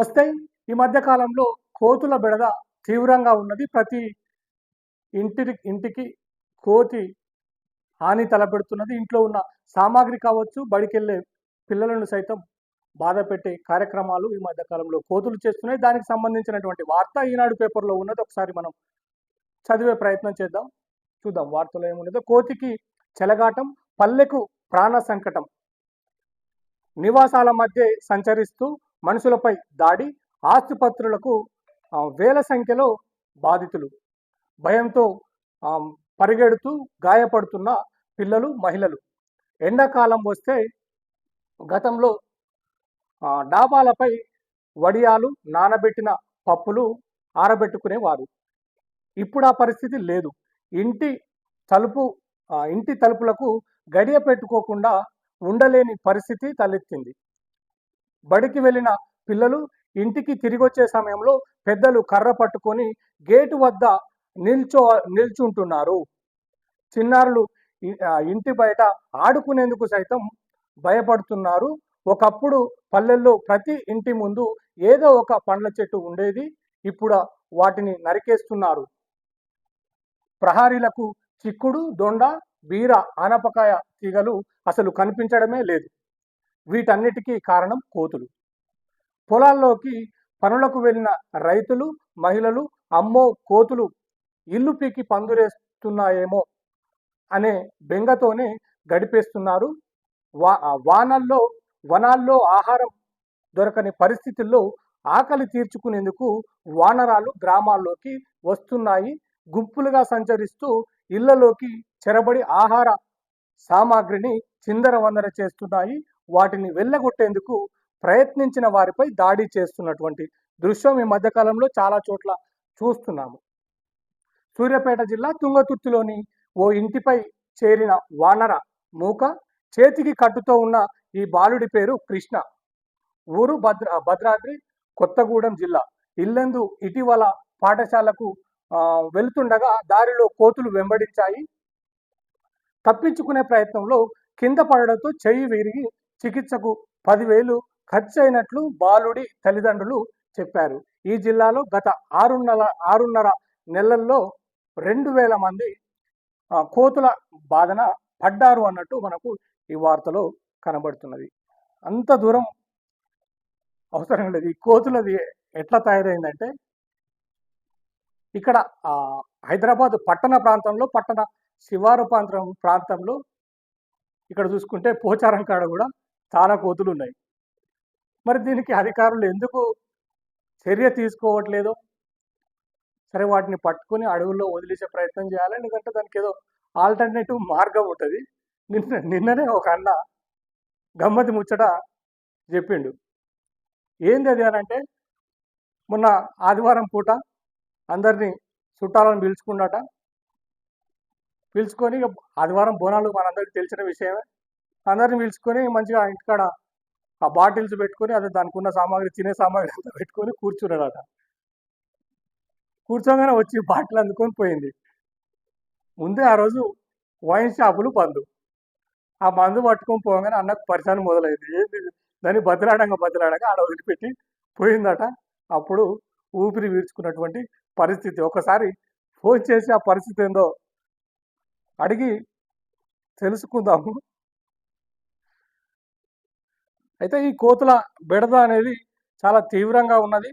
నమస్తే. ఈ మధ్య కాలంలో కోతుల బెడద తీవ్రంగా ఉన్నది. ప్రతి ఇంటి ఇంటికి కోతి హాని తలపెడుతున్నది. ఇంట్లో ఉన్న సామాగ్రి కావచ్చు బడికెళ్ళే పిల్లలను సైతం బాధ పెట్టే కార్యక్రమాలు ఈ మధ్య కాలంలో కోతులు చేస్తున్నాయి. దానికి సంబంధించినటువంటి వార్త ఈనాడు పేపర్లో ఉన్నది. ఒకసారి మనం చదివే ప్రయత్నం చేద్దాం. చూద్దాం వార్తలో ఏమున్నదో. కోతికి చెలగాటం పల్లెకు ప్రాణ సంకటం. నివాసాల మధ్య సంచరిస్తూ మనుషులపై దాడి ఆసుపత్రులకు వేల సంఖ్యలో బాధితులు. భయంతో పరిగెడుతూ గాయపడుతున్న పిల్లలు మహిళలు. ఎండాకాలం వస్తే గతంలో డాబాలపై వడియాలు నానబెట్టిన పప్పులు ఆరబెట్టుకునేవారు. ఇప్పుడు ఆ పరిస్థితి లేదు. ఇంటి తలుపు ఇంటి తలుపులకు గడియ పెట్టుకోకుండా ఉండలేని పరిస్థితి తలెత్తింది. బడికి వెళ్ళిన పిల్లలు ఇంటికి తిరిగి వచ్చే సమయంలో పెద్దలు కర్ర పట్టుకొని గేటు వద్ద నిల్చో నిల్చుంటున్నారు. చిన్నారులు ఇంటి బయట ఆడుకునేందుకు సైతం భయపడుతున్నారు. ఒకప్పుడు పల్లెల్లో ప్రతి ఇంటి ముందు ఏదో ఒక పండ్ల చెట్టు ఉండేది ఇప్పుడు వాటిని నరికేస్తున్నారు. ప్రహారీలకు చిక్కుడు దొండ బీర ఆనపకాయ తీగలు అసలు కనిపించడమే లేదు. వీటన్నిటికీ కారణం కోతులు. పొలాల్లోకి పనులకు వెళ్ళిన రైతులు మహిళలు అమ్మో కోతులు ఇల్లు పీకి పందురేస్తున్నాయేమో అనే బెంగతోనే గడిపేస్తున్నారు. వా వానల్లో వనాల్లో ఆహారం దొరకని పరిస్థితుల్లో ఆకలి తీర్చుకునేందుకు వానరాలు గ్రామాల్లోకి వస్తున్నాయి. గుంపులుగా సంచరిస్తూ ఇళ్ళలోకి చెరబడి ఆహార సామాగ్రిని చిందరవందర చేస్తున్నాయి. వాటిని వెళ్ళగొట్టేందుకు ప్రయత్నించిన వారిపై దాడి చేస్తున్నటువంటి దృశ్యం ఈ మధ్యకాలంలో చాలా చోట్ల చూస్తున్నాము. సూర్యాపేట జిల్లా తుంగతుర్తిలోని ఓ ఇంటిపై చేరిన వానర మూక చేతికి కట్టుతో ఉన్న ఈ బాలుడి పేరు కృష్ణ. ఊరు భద్ర భద్రాద్రి కొత్తగూడెం జిల్లా. ఇల్లందు ఇటీవల పాఠశాలకు వెళుతుండగా దారిలో కోతులు వెంబడించాయి. తప్పించుకునే ప్రయత్నంలో కింద పడడంతో చెయ్యి విరిగి చికిత్సకు పదివేలు ఖర్చు అయినట్లు బాలుడి తల్లిదండ్రులు చెప్పారు. ఈ జిల్లాలో గత ఆరున్నర ఆరున్నర నెలల్లో రెండు వేల మంది కోతుల బాధన పడ్డారు అన్నట్టు మనకు ఈ వార్తలో కనబడుతున్నది. అంత దూరం అవసరం లేదు. ఈ కోతులది ఎట్లా తయారైందంటే ఇక్కడ హైదరాబాద్ పట్టణ ప్రాంతంలో పట్టణ శివారు ప్రాంతం ప్రాంతంలో ఇక్కడ చూసుకుంటే పోచారం కాడ కూడా చాలా కోతులు ఉన్నాయి మరి దీనికి అధికారులు ఎందుకు చర్య తీసుకోవట్లేదు? సరే వాటిని పట్టుకొని అడవుల్లో వదిలేసే ప్రయత్నం చేయాలి? ఎందుకంటే దానికి ఏదో ఆల్టర్నేటివ్ మార్గం ఉంటుంది. నిన్న నిన్ననే ఒక అన్న గమ్మతి ముచ్చట చెప్పిండు. ఏంది అది అని అంటే మొన్న ఆదివారం పూట అందరినీ చుట్టాలను పిలుచుకున్నట. పిలుచుకొని ఆదివారం బోనాలు మనందరికీ తెలిసిన విషయమే. అందరిని పిలుచుకొని మంచిగా ఇంటికాడ ఆ బాటిల్స్ పెట్టుకొని అదే దానికి ఉన్న సామాగ్రి తినే సామాగ్రి అంతా పెట్టుకొని కూర్చున్నాడట కూర్చోగానే వచ్చి బాటిల్ అందుకొని పోయింది. ముందే ఆ రోజు వైన్ షాపులు బంద్. ఆ మందు పట్టుకొని పోగానే అన్నకు పరిచయం మొదలైంది. ఏంది దాన్ని బతిలాడంగా బతిలాడంగా ఆడ వదిలిపెట్టి పోయిందట. అప్పుడు ఊపిరి పీల్చుకున్నటువంటి పరిస్థితి. ఒకసారి ఫోన్ చేసి ఆ పరిస్థితి ఏందో అడిగి తెలుసుకుందాము. అయితే ఈ కోతుల బెడద అనేది చాలా తీవ్రంగా ఉన్నది.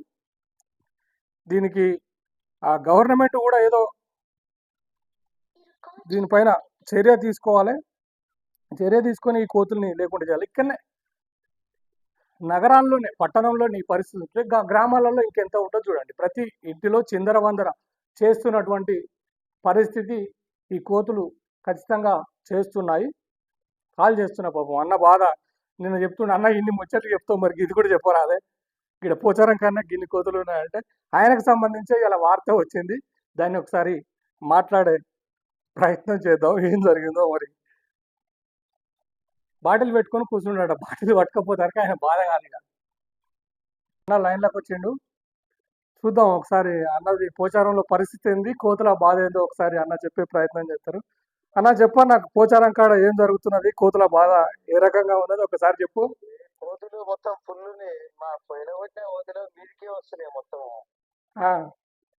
దీనికి ఆ గవర్నమెంట్ కూడా ఏదో దీనిపైన చర్య తీసుకోవాలి. చర్య తీసుకొని ఈ కోతుల్ని లేకుండా చేయాలి. ఇక్కడనే నగరాల్లోనే పట్టణంలోని పరిస్థితి ఉంటే గ్రామాలలో ఇంకెంత ఉంటుందో చూడండి. ప్రతి ఇంటిలో చిందరవందర చేస్తున్నటువంటి పరిస్థితి ఈ కోతులు ఖచ్చితంగా చేస్తున్నాయి. కాల్ చేస్తున్న పాపం. అన్న బాధ నేను చెప్తుండే అన్న ఇన్ని ముచ్చట్లు చెప్తావు మరి ఇది కూడా చెప్పరాదే. ఇక్కడ పోచారం కన్నా గిన్ని కోతులు ఉన్నాయంటే ఆయనకు సంబంధించి ఇలా వార్త వచ్చింది. దాన్ని ఒకసారి మాట్లాడే ప్రయత్నం చేద్దాం ఏం జరిగిందో మరి. బాటిల్ పెట్టుకొని కూర్చున్నాడు బాటిల్ పట్టుకపోతానికి ఆయన బాధ కాదు అన్న లైన్లోకి వచ్చిండు. చూద్దాం ఒకసారి అన్నది పోచారంలో పరిస్థితి ఏంది కోతుల బాధ ఏందో ఒకసారి అన్న చెప్పే ప్రయత్నం చేస్తారు. అన్న చెప్పు నాకు పోచారం కాడ ఏం జరుగుతున్నది? కోతుల బాధ ఏ రకంగా ఉన్నది? ఒకసారి చెప్పు. కోతులు మొత్తం ఫుల్లుని మా పోయిన కొట్టిన కోతులు మీదికే వస్తున్నాయి మొత్తం.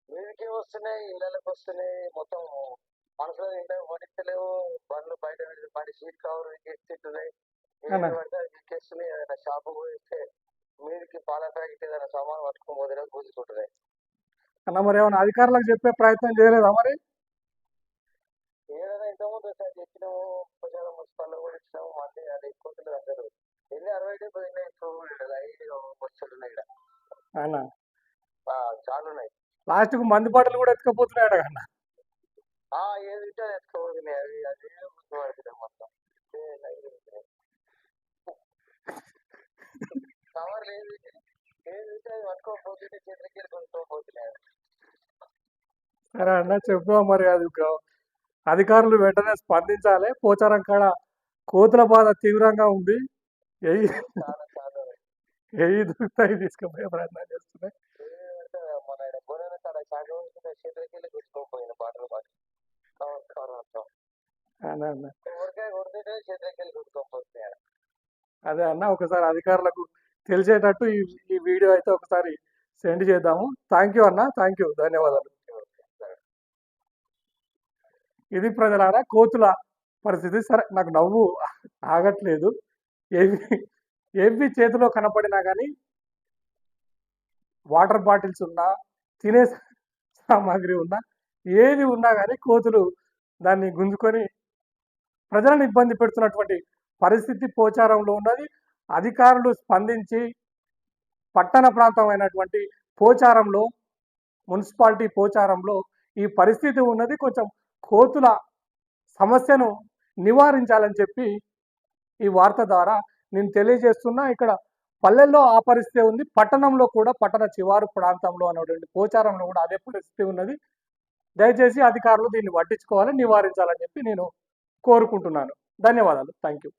మీదికే వస్తున్నాయి ఇళ్ళకి వస్తున్నాయి మొత్తం మనుషులు ఇంట్లో వణిస్తలేవు బండ్లు బయట బండి సీట్ కవర్ అది ఎక్కేస్తున్నాయి ఏదైనా షాపు పోయిస్తే మీదికి పాల ప్యాకెట్ ఏదైనా సామాన్ పట్టుకొని పోతే గుంజుకుంటున్నాయి అన్న మరి ఏమైనా అధికారులకు చెప్పే ప్రయత్నం చేయలేదా మరి? ఇంతకుముందు ఒకసారి చెప్పినాము కొంచెం మున్సిపల్ కూడా ఇచ్చినాము మళ్ళీ అది కోతులు అసలు ఎన్ని అరవై డెబ్బై ఇప్పుడు ఐదు వచ్చాడు ఉన్నాయి. అన్న చాలా ఉన్నాయి. లాస్ట్కు మందు బాటలు కూడా ఎత్తుకపోతున్నాయట కన్నా ఆ ఏది ఉంటే అది ఎత్తుకోవద్దులే అవి అదే మొత్తం. కవర్ లేదు. ఏది ఉంటే అది పట్టుకోకపోతుంటే చేతికి కొనుక్కోపోతున్నాయి సరే అన్న చెప్పు మరి అది. అధికారులు వెంటనే స్పందించాలి. పోచారం కాడ కోతుల బాధ తీవ్రంగా ఉంది. ఎయి ఎయి దొరుకుతాయి తీసుకుపోయే ప్రయత్నం చేస్తున్నాయి. అదే అన్న. ఒకసారి అధికారులకు తెలిసేటట్టు ఈ ఈ వీడియో అయితే ఒకసారి సెండ్ చేద్దాము. థ్యాంక్ యూ అన్న థ్యాంక్ యూ ధన్యవాదాలు. ఇది ప్రజలారా? కోతుల పరిస్థితి సరే నాకు నవ్వు ఆగట్లేదు. ఏవి ఏవి చేతిలో కనపడినా కానీ వాటర్ బాటిల్స్ ఉన్నా తినే సామాగ్రి ఉన్నా ఏది ఉన్నా కానీ కోతులు దాన్ని గుంజుకొని ప్రజలను ఇబ్బంది పెడుతున్నటువంటి పరిస్థితి పోచారంలో ఉన్నది. అధికారులు స్పందించి పట్టణ ప్రాంతమైనటువంటి పోచారంలో మున్సిపాలిటీ పోచారంలో ఈ పరిస్థితి ఉన్నది. కొంచెం కోతుల సమస్యను నివారించాలని చెప్పి ఈ వార్త ద్వారా నేను తెలియజేస్తున్నా. ఇక్కడ పల్లెల్లో ఆ పరిస్థితి ఉంది. పట్టణంలో కూడా పట్టణ చివారు ప్రాంతంలో అనేటువంటి పోచారంలో కూడా అదే పరిస్థితి ఉన్నది. దయచేసి అధికారులు దీన్ని పట్టించుకోవాలని నివారించాలని చెప్పి నేను కోరుకుంటున్నాను. ధన్యవాదాలు. Thank you